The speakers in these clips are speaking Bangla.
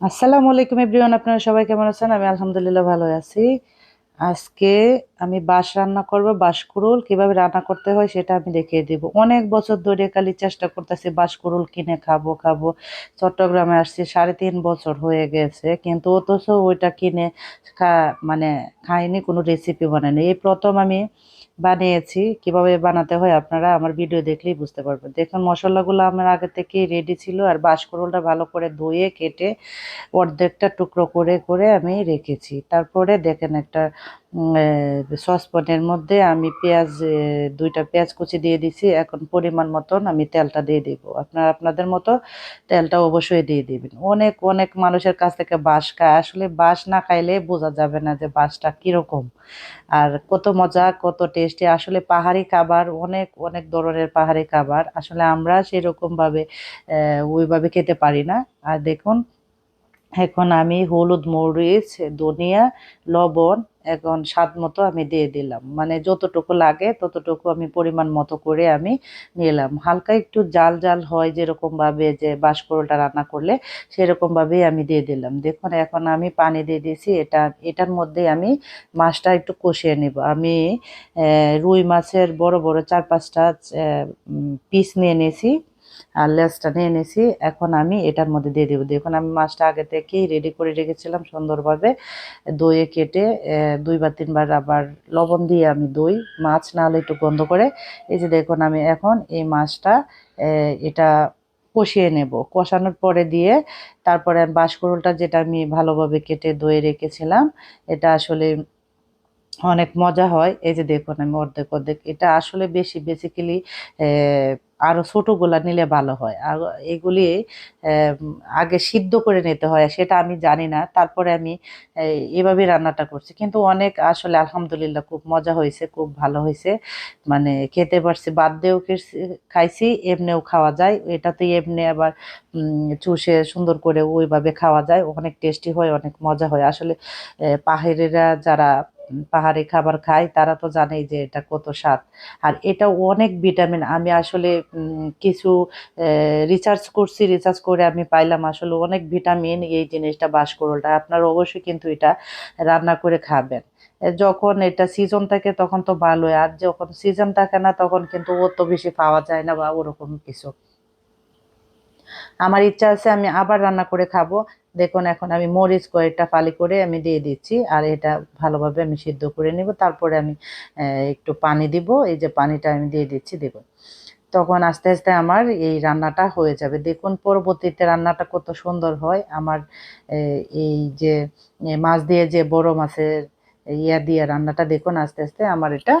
আসসালামু আলাইকুম এভরিওয়ান, আপনারা সবাই কেমন আছেন? আমি আলহামদুলিল্লাহ ভালো আছি। আজকে আমি বাঁশ রান্না করব বাঁশকুড়ুল কীভাবে রান্না করতে হয় সেটা আমি দেখিয়ে দেব। অনেক বছর ধরে খালি চেষ্টা করতেছি বাঁশকুড়ুল কিনে খাব খাব। চট্টগ্রামে আসছি, সাড়ে তিন বছর হয়ে গেছে। কিন্তু অথচ ওইটা কিনে খা মানে খাইনি, কোনো রেসিপি বানাইনি। এই প্রথম আমি বানিয়েছি, কীভাবে বানাতে হয় আপনারা আমার ভিডিও দেখলেই বুঝতে পারবেন। দেখুন, মশলাগুলো আমার আগে থেকেই রেডি ছিল আর বাঁশকুড়ুলটা ভালো করে ধুয়ে, কেটে অর্ধেকটা টুকরো করে করে আমি রেখেছি। তারপরে দেখেন একটা সসপ্যানের মধ্যে আমি পেঁয়াজ দুইটা পেঁয়াজ কুচি দিয়ে দিছি। এখন পরিমাণ মতন আমি তেলটা দিয়ে দিব। আপনার আপনাদের মতো তেলটা অবশ্যই দিয়ে দিবেন। অনেক অনেক মানুষের কাছ থেকে বাঁশ খায়। আসলে বাঁশ না খাইলে বোঝা যাবে না যে বাঁশটা কীরকম। আর কত মজা, কত টেস্টি আসলে পাহাড়ি খাবার, অনেক অনেক ধরনের পাহাড়ি খাবার আসলে আমরা সেরকমভাবে ওইভাবে খেতে পারি না। আর দেখুন, এখন আমি হলুদ মরিচ, ধনিয়া, লবণ এখন স্বাদ মতো আমি দিয়ে দিলাম। মানে যতটুকু লাগে ততটুকু আমি পরিমাণ মতো করে আমি নিলাম। হালকা একটু জাল জাল হয় যেরকমভাবে যে বাঁশপরোলটা রান্না করলে সেরকমভাবেই আমি দিয়ে দিলাম। দেখুন, এখন আমি পানি দিয়ে দিয়েছি। এটা, এটার মধ্যে আমি মাছটা একটু কষিয়ে নেব। আমি রুই মাছের বড় বড় চার পাঁচটা পিস নিয়ে নিয়েছি। আর লেসটা নিয়ে নিয়েছি এখন আমি এটার মধ্যে দিয়ে দেবো। দেখুন আমি মাছটা আগে থেকেই রেডি করে রেখেছিলাম সুন্দরভাবে। দইয়ে কেটে আহ, দুই বা তিনবার আবার লবণ দিয়ে আমি দই মাছ না হলে একটু গন্ধ করে। এই যে দেখুন আমি এখন এই মাছটা এটা কষিয়ে নেব। কষানোর পরে দিয়ে তারপরে বাঁশকুড়ুলটা যেটা আমি ভালোভাবে কেটে দইয়ে রেখেছিলাম এটা আসলে অনেক মজা হয়। এই যে দেখুন আমি অর্ধেক অর্ধেক। এটা আসলে বেশি বেসিক্যালি আরও ছোটোগুলা নিলে ভালো হয়। আর এগুলি আগে সিদ্ধ করে নিতে হয়, সেটা আমি জানি না। তারপরে আমি এভাবে রান্নাটা করছি। কিন্তু অনেক আসলে আলহামদুলিল্লাহ খুব মজা হয়েছে, খুব ভালো হয়েছে। মানে খেতে পারছি, বাদ দিয়েও খাইছি, এমনিও খাওয়া যায়। এটাতে এমনি আবার চুষে সুন্দর করে ওইভাবে খাওয়া যায়। অনেক টেস্টি হয়, অনেক মজা হয়। আসলে পাহাড়িরা যারা পাহাড়ি খাবার খায় তারা তো জানেই যে এটা কত স্বাদ। আর এটা অনেক ভিটামিন। আমি আসলে কিছু রিসার্চ করছি রিসার্চ করে আমি পাইলাম আসলে অনেক ভিটামিন এই জিনিসটা বাঁশকুড়ুলটা আপনারা অবশ্যই কিন্তু এটা রান্না করে খাবেন। যখন এটা সিজন থাকে তখন তো ভালোই। আর যখন সিজন থাকে না তখন কিন্তু অত বেশি পাওয়া যায় না বা ওরকম কিছু। আমার ইচ্ছা আছে আমি আবার রান্না করে খাব। দেখুন, এখন আমি মরিচ কয়েকটা ফালি করে আমি দিয়ে দিচ্ছি, আর এটা ভালোভাবে আমি সিদ্ধ করে নিব। তারপরে আমি একটু পানি দিব। এই যে পানিটা আমি দিয়ে দিচ্ছি, দেখুন। তখন আস্তে আস্তে আমার এই রান্নাটা হয়ে যাবে। দেখুন, পরবর্তীতে রান্নাটা কত সুন্দর হয়। আমার এই যে মাছ দিয়ে যে বড় মাছের ইয়া দিয়ে রান্নাটা, দেখুন, আস্তে আস্তে আমার এটা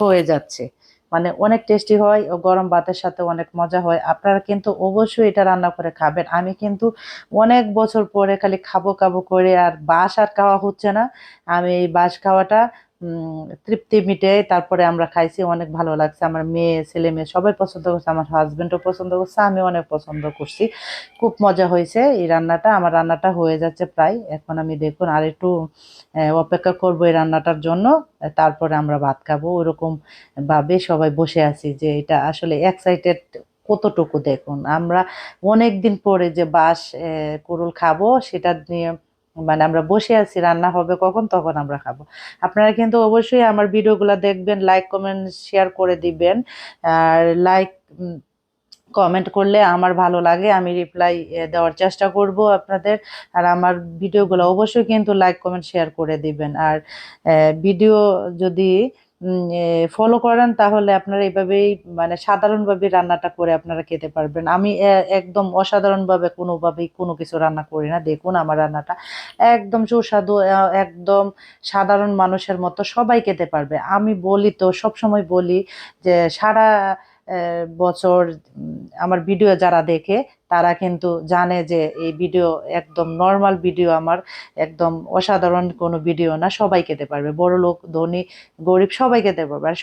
হয়ে যাচ্ছে। মানে অনেক টেস্টি হয় ও গরম ভাতের সাথে অনেক মজা হয়। আপনারা কিন্তু অবশ্যই এটা রান্না করে খাবেন। আমি কিন্তু অনেক বছর পরে খালি খাব খাব করে আর বাস আর খাওয়া হচ্ছে না। আমি এই বাস খাওয়াটা তৃপ্তি মিটে তারপরে আমরা খাইছি, অনেক ভালো লাগছে। আমার মেয়ে, ছেলে মেয়ে সবাই পছন্দ করছে, আমার হাজবেন্ডও পছন্দ করছে আমি অনেক পছন্দ করছি। খুব মজা হয়েছে এই রান্নাটা, আমার রান্নাটা হয়ে যাচ্ছে প্রায়। এখন আমি দেখুন আর একটু অপেক্ষা করব এই রান্নাটার জন্য। তারপরে আমরা ভাত খাব। ওরকম ভাবে সবাই বসে আছি যে এটা আসলে এক্সাইটেড কতটুকু দেখুন। আমরা অনেক দিন পরে যে বাস কুড়ুল খাব, সেটা নিয়ে মানে আমরা বসে আছি, রান্না হবে কখন, তখন আমরা খাব। আপনারা কিন্তু অবশ্যই আমার ভিডিওগুলো দেখবেন লাইক কমেন্ট শেয়ার করে দিবেন। আর লাইক কমেন্ট করলে আমার ভালো লাগে, আমি রিপ্লাই দেওয়ার চেষ্টা করব আপনাদের। আর আমার ভিডিওগুলো অবশ্যই কিন্তু লাইক কমেন্ট শেয়ার করে দিবেন। আর ভিডিও যদি ফলো করেন, তাহলে আপনারা এইভাবেই মানে সাধারণভাবে রান্নাটা করে আপনারা খেতে পারবেন। আমি একদম অসাধারণভাবে কোনোভাবেই কোনো কিছু রান্না করি না। দেখুন আমার রান্নাটা একদম সুস্বাদু একদম সাধারণ মানুষের মতো সবাই খেতে পারবে। আমি বলি তো, সবসময় বলি যে সারা বছর আমার ভিডিও যারা দেখে তারা কিন্তু জানে যে এই ভিডিও একদম নর্মাল ভিডিও আমার, একদম অসাধারণ কোনো ভিডিও না, সবাই খেতে পারবে। বড় লোক ধনী, গরিব সবাই খেতে পারবে। আর